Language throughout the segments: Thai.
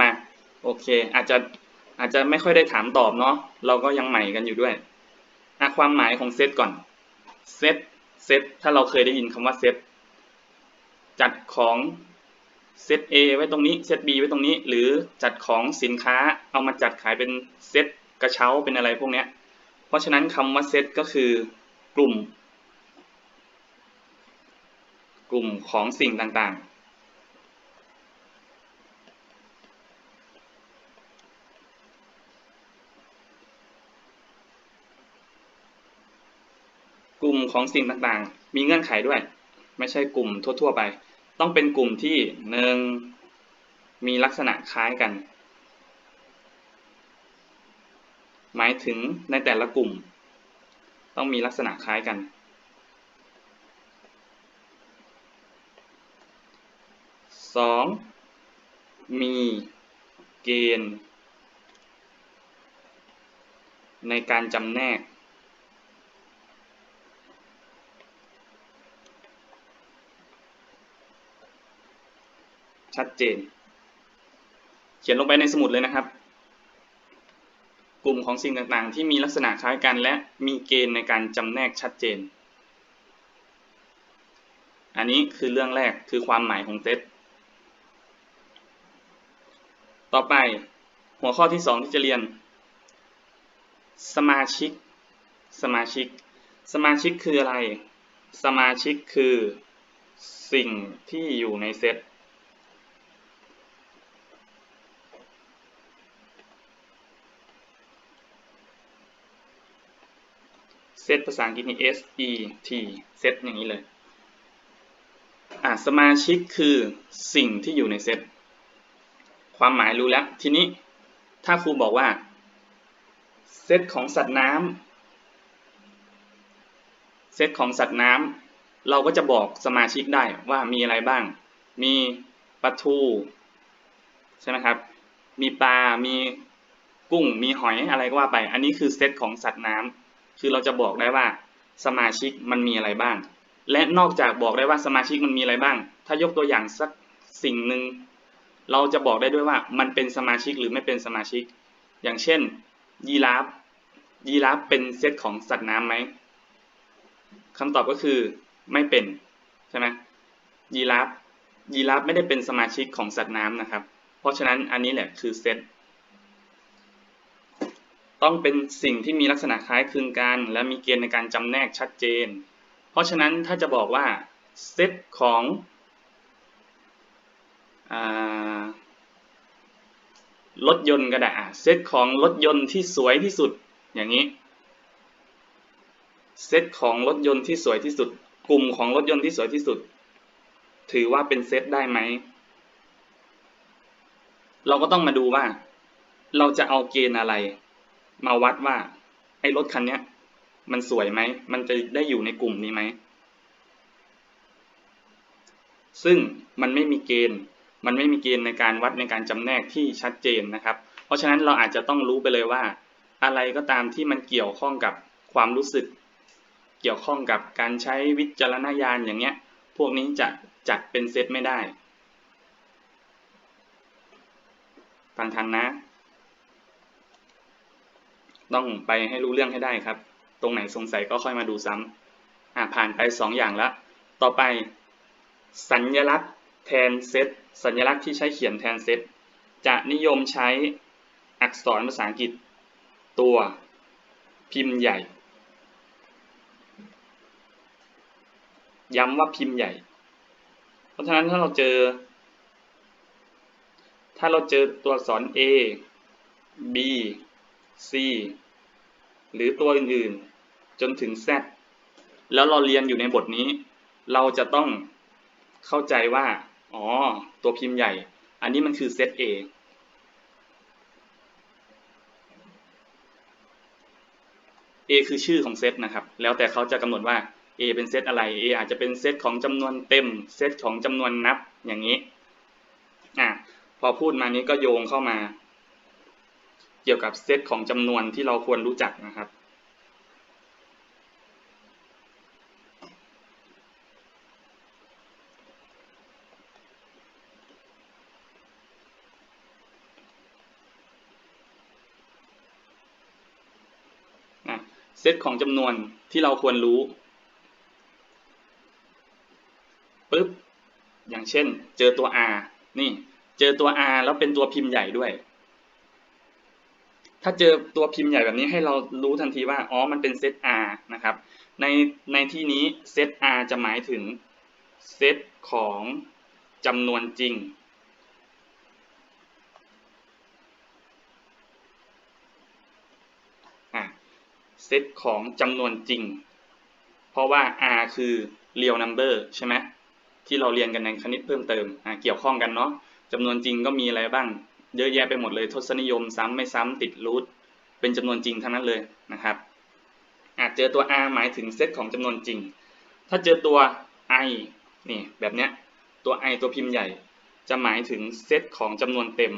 มาโอเค อาจจะอาจจะไม่ค่อยได้ถามตอบเนาะเราก็ยังใหม่กันอยู่ด้วยอะความหมายของเซตก่อนเซตเซตถ้าเราเคยได้ยินคำว่าเซตจัดของเซต A ไว้ตรงนี้เซต B ไว้ตรงนี้ หรือจัดของสินค้าเอามาจัดขายเป็นเซตกระเช้าเป็นอะไรพวกเนี้ย เพราะฉะนั้นคำว่าเซตก็คือกลุ่ม กลุ่มของสิ่งต่างๆ ของสิ่งต่างๆ มีเงื่อนไขด้วย ไม่ใช่กลุ่มทั่ว ๆ ไป ต้องเป็นกลุ่มที่หนึ่งมีลักษณะคล้ายกัน หมายถึงในแต่ละกลุ่ม ต้องมีลักษณะคล้ายกันสองมีเกณฑ์ ในการจำแนก ชัดเจน เขียนลงไปในสมุดเลยนะครับ กลุ่มของสิ่งต่างๆ ที่มีลักษณะคล้ายกัน และมีเกณฑ์ในการจำแนกชัดเจน อันนี้คือเรื่องแรกคือความหมายของเซตต่อไปหัวข้อที่ 2 ที่จะเรียน สมาชิก สมาชิก สมาชิกคืออะไร สมาชิกคือสิ่งที่อยู่ในเซต ซตภาษาอังกฤษนี่ S E T เซตอย่างนี้เลย อ่าสมาชิกคือสิ่งที่อยู่ในเซต ความหมายรู้แล้ว ทีนี้ถ้าครูบอกว่า เซตของสัตว์น้ำเซตของสัตว์น้ำเราก็จะบอกสมาชิกได้ว่ามีอะไรบ้าง มีปลาทูใช่ไหมครับ มีปลา มีกุ้ง มีหอยอะไรก็ว่าไป อันนี้คือเซตของสัตว์น้ำ คือเราจะบอกได้ว่าสมาชิกมันมีอะไรบ้าง และนอกจากบอกได้ว่าสมาชิกมันมีอะไรบ้าง ถ้ายกตัวอย่างสักสิ่งหนึ่งเราจะบอกได้ด้วยว่ามันเป็นสมาชิกหรือไม่เป็นสมาชิก อย่างเช่น ยีราฟ ยีราฟเป็นเซตของสัตว์น้ำไหมคำตอบก็คือไม่เป็นใช่ไหมยีราฟยีราฟไม่ได้เป็นสมาชิกของสัตว์น้ำนะครับ เพราะฉะนั้นอันนี้แหละคือเซต ต้องเป็นสิ่งที่มีลักษณะคล้ายคลึงกัน และมีเกณฑ์ในการจำแนกชัดเจน เพราะฉะนั้นถ้าจะบอกว่าเซตของรถยนต์ก็ได้เซตของรถยนต์ที่สวยที่สุดอย่างนี้เซตของรถยนต์ที่สวยที่สุด กลุ่มของรถยนต์ที่สวยที่สุด ถือว่าเป็นเซตได้ไหม เราก็ต้องมาดูว่า เราจะเอาเกณฑ์อะไร มาวัดว่า ไอ้รถคันนี้มันสวยไหม มันจะได้อยู่ในกลุ่มนี้ไหม ซึ่งมันไม่มีเกณฑ์ มันไม่มีเกณฑ์ในการวัดในการจำแนกที่ชัดเจนนะครับ เพราะฉะนั้นเราอาจจะต้องรู้ไปเลยว่า อะไรก็ตามที่มันเกี่ยวข้องกับความรู้สึก เกี่ยวข้องกับการใช้วิจารณญาณอย่างเงี้ย พวกนี้จะจัดเป็นเซตไม่ได้ฟังทันนะ ต้องไปให้รู้เรื่องให้ได้ครับ ตรงไหนสงสัยก็ค่อยมาดูซ้ำอ่าผ่านไป 2ออย่างแล้วต่อไป สัญญลักษณ์แทนเซตสัญลักษณ์ที่ใช้เขียนแทนเซตจะนิยมใช้อักษรภาษาอังกฤษ ตัวพิมพ์ใหญ่ ย้ำว่าพิมพ์ใหญ่ เพราะฉะนั้นถ้าเราเจอ ถ้าเราเจอตัวอักษร A B C หรือตัวอื่นๆ จนถึง Z แล้วเราเรียนอยู่ในบทนี้ เราจะต้องเข้าใจว่า อ๋อ ตัวพิมพ์ใหญ่ อันนี้มันคือเซต A A คือชื่อของเซตนะครับ แล้วแต่เขาจะกำหนดว่า A เป็นเซตอะไร A อาจจะเป็นเซตของจำนวนเต็ม เซตของจำนวนนับ อย่างนี้ อะ พอพูดมานี้ก็โยงเข้ามา เกี่ยวกับเซตของจำนวนที่เราควรรู้จักนะครับเซตของจำนวนที่เราควรรู้ปึ๊บอย่างเช่น เจอตัว r นี่ เจอตัว r แล้วเป็นตัวพิมพ์ใหญ่ด้วย ถ้าเจอตัวพิมพ์ใหญ่แบบนี้ให้เรารู้ทันทีว่าอ๋อมันเป็นเซต r นะครับ ในในที่นี้เซต r จะหมายถึงเซตของจำนวนจริงเซตของจำนวนจริง เพราะว่า r คือ real number ใช่ไหมที่เราเรียนกันในคณิตเพิ่มเติม เกี่ยวข้องกันเนาะจำนวนจริงก็มีอะไรบ้าง เยอะแยะไปหมดเลยทศนิยมซ้ำไม่ซ้ำติดรูทเป็นจำนวนจริงทั้งนั้นเลยนะครับ อาจเจอตัว r หมายถึงเซตของจำนวนจริง ถ้าเจอตัว i นี่แบบเนี้ยตัว i ตัวพิมพ์ใหญ่ จะหมายถึงเซตของจำนวนเต็ม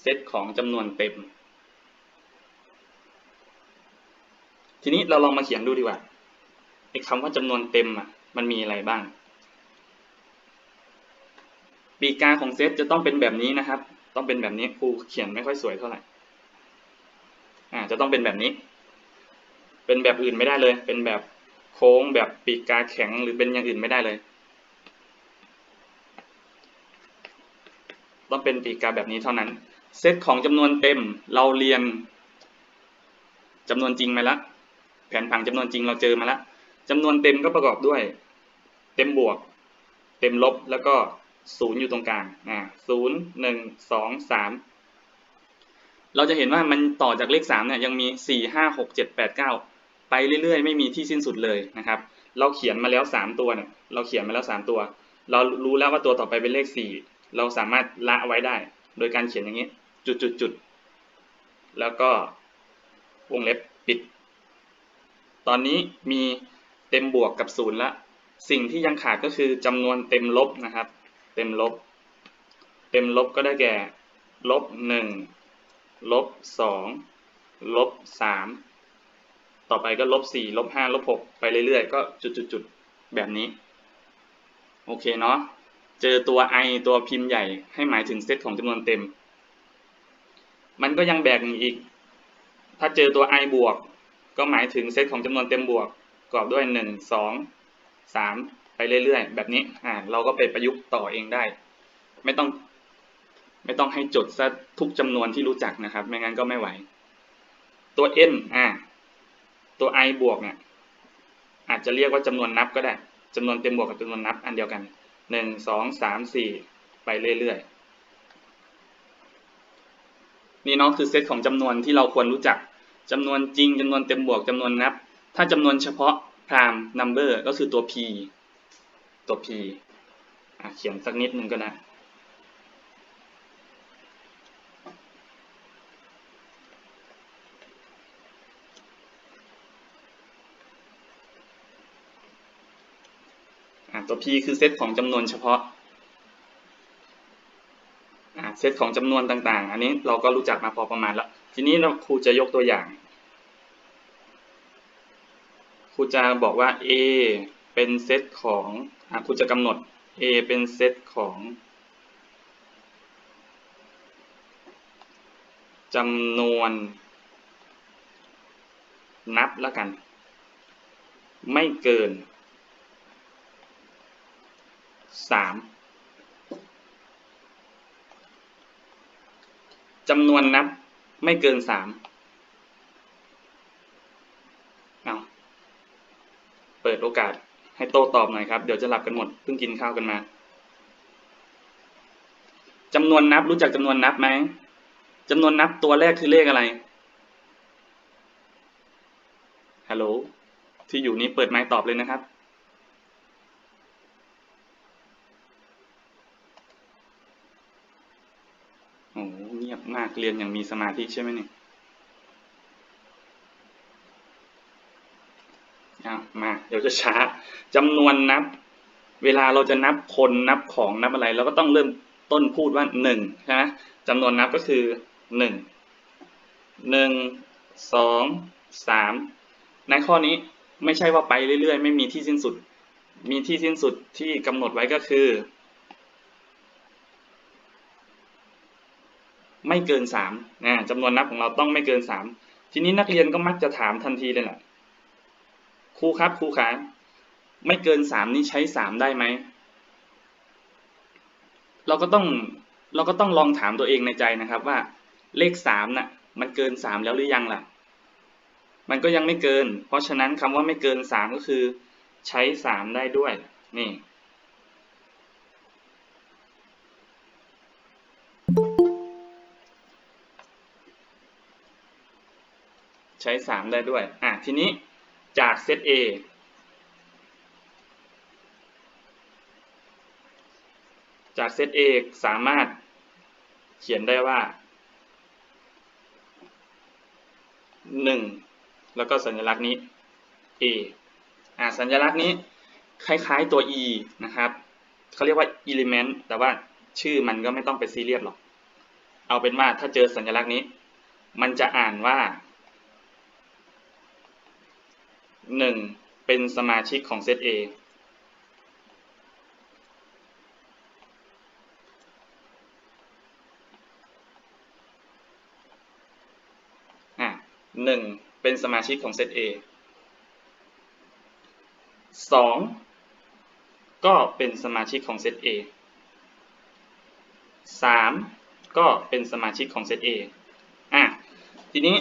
เซตของจำนวนเต็ม ทีนี้เราลองมาเขียนดูดีกว่า ไอ้คำว่าจำนวนเต็มอะมันมีอะไรบ้าง ปีกาของเซตจะต้องเป็นแบบนี้นะครับ ต้องเป็นแบบนี้ครูเขียนไม่ค่อยสวยเท่าไหร่อ่าจะต้องเป็นแบบนี้ เป็นแบบอื่นไม่ได้เลย เป็นแบบโค้งแบบปีกาแข็งหรือเป็นอย่างอื่นไม่ได้เลย ต้องเป็นปีกาแบบนี้เท่านั้น เซตของจำนวนเต็มเราเรียนจำนวนจริงมาแล้วแผนผังจำนวนจริงเราเจอมาแล้ว จำนวนเต็มก็ประกอบด้วย เต็มบวก เต็มลบแล้วก็ศูนย์อยู่ตรงกลางอ่าศูนย์หนึ่งสองสามเราจะเห็นว่ามันต่อจากเลขสามเนี่ยยังมีสี่ห้าหกเจ็ดแปดเก้าไปเรื่อยๆ ไม่มีที่สิ้นสุดเลยนะครับ เราเขียนมาแล้วสามตัวเนี่ยเราเขียนมาแล้วสามตัว เรารู้แล้วว่าตัวต่อไปเป็นเลขสี่เราสามารถละไว้ได้ โดยการเขียนอย่างนี้ จุดจุดจุดแล้วก็วงเล็บปิด ตอนนี้มี เต็มบวกกับศูนย์ละ สิ่งที่ยังขาดก็คือจำนวนเต็มลบนะครับ เต็มลบ เต็มลบก็ได้แก่ลบหนึ่งลบสองลบสามต่อไปก็ลบสี่ลบห้าลบหกไปเรื่อยๆ ก็จุดๆๆแบบนี้ โอเคเนาะเจอตัว i ตัวพิมพ์ใหญ่ให้หมายถึงเซตของจำนวนเต็ม มันก็ยังแบ่งอีก ถ้าเจอตัว i บวก ก็หมายถึงเซตของจำนวนเต็มบวก ประกอบด้วยหนึ่งสองสามไปเรื่อยๆ แบบนี้อ่าเราก็ไปประยุกต์ต่อเองได้ ไม่ต้องไม่ต้องให้จดซะทุกจำนวนที่รู้จักนะครับ ไม่งั้นก็ไม่ไหว ตัว n อ่าตัว i บวกเนี่ยอาจจะเรียกว่าจำนวนนับก็ได้จำนวนเต็มบวกกับจำนวนนับอันเดียวกันหนึ่งสองสามสี่ไปเรื่อยๆ นี่เนาะคือเซตของจำนวนที่เราควรรู้จักจำนวนจริงจำนวนเต็มบวกจำนวนนับ ถ้าจำนวนเฉพาะ prime number ก็คือตัว p ตัว p เขียนสักนิดนึงก็ได้ตัว p คือเซตของจำนวนเฉพาะเซตของจำนวนต่างๆ อันนี้เราก็รู้จักมาพอประมาณแล้ว ทีนี้เราครูจะยกตัวอย่าง รูจะบอกว่า A เป็นเซตของครูจะกำหนด A เป็นเซตของจำนวน นับแล้วกัน ไม่เกิน 3จำนวนนับไม่เกิน 3 โอกาสให้โต้ตอบหน่อยครับ เดี๋ยวจะหลับกันหมดเพิ่งกินข้าวกันมาจำนวนนับรู้จักจำนวนนับไหมจำนวนนับตัวแรกคือเลขอะไรฮัลโหลที่อยู่นี้เปิดไมค์ตอบเลยนะครับโอ้เงียบมากเรียนอย่างมีสมาธิใช่ไหมเนี่ย เดี๋ยวจะช้าจำนวนนับ เวลาเราจะนับคนนับของนับอะไร เราก็ต้องเริ่มต้นพูดว่าหนึ่งใช่ไหมจำนวนนับก็คือหนึ่งหนึ่งสองสามในข้อนี้ไม่ใช่ว่าไปเรื่อยๆ ไม่มีที่สิ้นสุด มีที่สิ้นสุดที่กำหนดไว้ก็คือ ไม่เกินสามนะจำนวนนับของเราต้องไม่เกินสามทีนี้นักเรียนก็มักจะถามทันทีเลยแหละ ครูครับครูขาไม่เกินสามนี่ใช้สามได้ไหม เราก็ต้องเราก็ต้องลองถามตัวเองในใจนะครับว่าเลขสามน่ะมันเกินสามแล้วหรือยังล่ะ มันก็ยังไม่เกิน เพราะฉะนั้นคำว่าไม่เกินสามก็คือใช้สามได้ด้วย นี่ใช้สามได้ด้วย อะทีนี้ จากเซต A จากเซต A สามารถเขียนได้ว่าหนึ่งแล้วก็สัญลักษณ์นี้ A อ่าสัญลักษณ์นี้คล้ายๆตัว E นะครับเขาเรียกว่า element แต่ว่าชื่อมันก็ไม่ต้องไปซีเรียสหรอก เอาเป็นว่าถ้าเจอสัญลักษณ์นี้ มันจะอ่านว่า หนึ่งเป็นสมาชิกของเซต A หนึ่งเป็นสมาชิกของเซต A สองก็เป็นสมาชิกของเซต A สามก็เป็นสมาชิกของเซต A อะทีนี้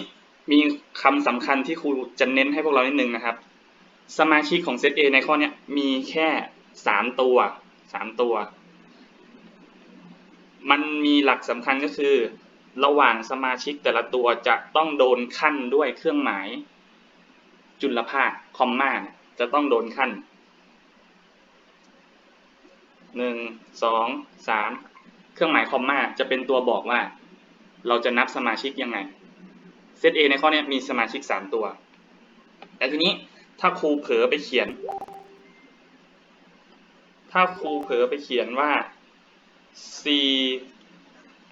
มีคำสำคัญที่ครูจะเน้นให้พวกเรานิดนึงนะครับ สมาชิกของเซต A ในข้อนี้มีแค่สามตัวสามตัว มันมีหลักสำคัญก็คือ ระหว่างสมาชิกแต่ละตัวจะต้องโดนขั้นด้วยเครื่องหมาย จุลภาคคอมมาจะต้องโดนขั้นหนึ่งสองสามเครื่องหมายคอมมาจะเป็นตัวบอกว่า เราจะนับสมาชิกยังไง เซต A ในข้อนี้มีสมาชิกสามตัว แต่ทีนี้ถ้าครูเผลอไปเขียน ถ้าครูเผลอไปเขียนว่า C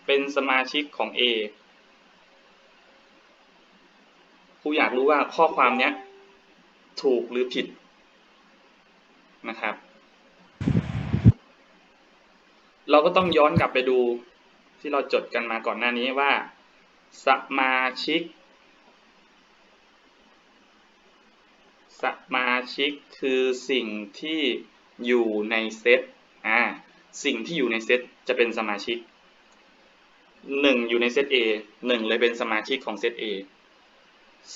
เป็นสมาชิกของ A ครูอยากรู้ว่าข้อความเนี้ยถูกหรือผิดนะครับ เราก็ต้องย้อนกลับไปดูที่เราจดกันมาก่อนหน้านี้ว่า สมาชิก สมาชิกคือสิ่งที่อยู่ในเซตอ่าสิ่งที่อยู่ในเซตจะเป็นสมาชิกหนึ่งอยู่ในเซต A หนึ่งเลยเป็นสมาชิกของเซต A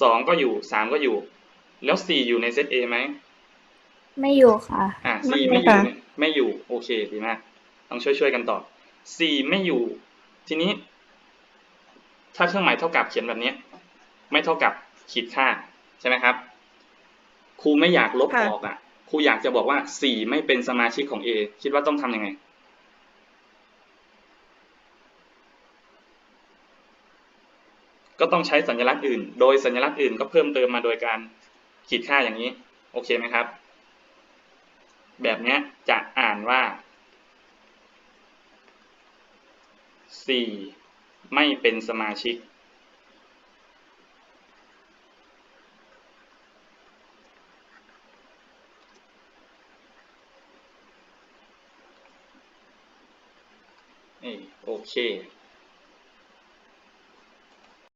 สองก็อยู่สามก็อยู่ แล้วสี่อยู่ในเซต A ไหม ไม่อยู่ค่ะ อ่าไม่สี่อยู่ไม่อยู่ค่ะเนี่ยไม่อยู่ โอเค ดีมาก ต้องช่วยช่วยๆกันตอบสี่ไม่อยู่ ทีนี้ ถ้าเครื่องหมายเท่ากับเขียนแบบนี้ไม่เท่ากับขีดค่าใช่ไหมครับครูไม่อยากลบค่ะออกอะครูอยากจะบอกว่าสี่ไม่เป็นสมาชิกของ A คิดว่าต้องทำยังไงก็ต้องใช้สัญลักษณ์อื่น โดยสัญลักษณ์อื่นก็เพิ่มเติมมาโดยการขีดค่าอย่างนี้ โอเคไหมครับ แบบเนี้ยจะอ่านว่าสี่ ไม่เป็นสมาชิก โอเค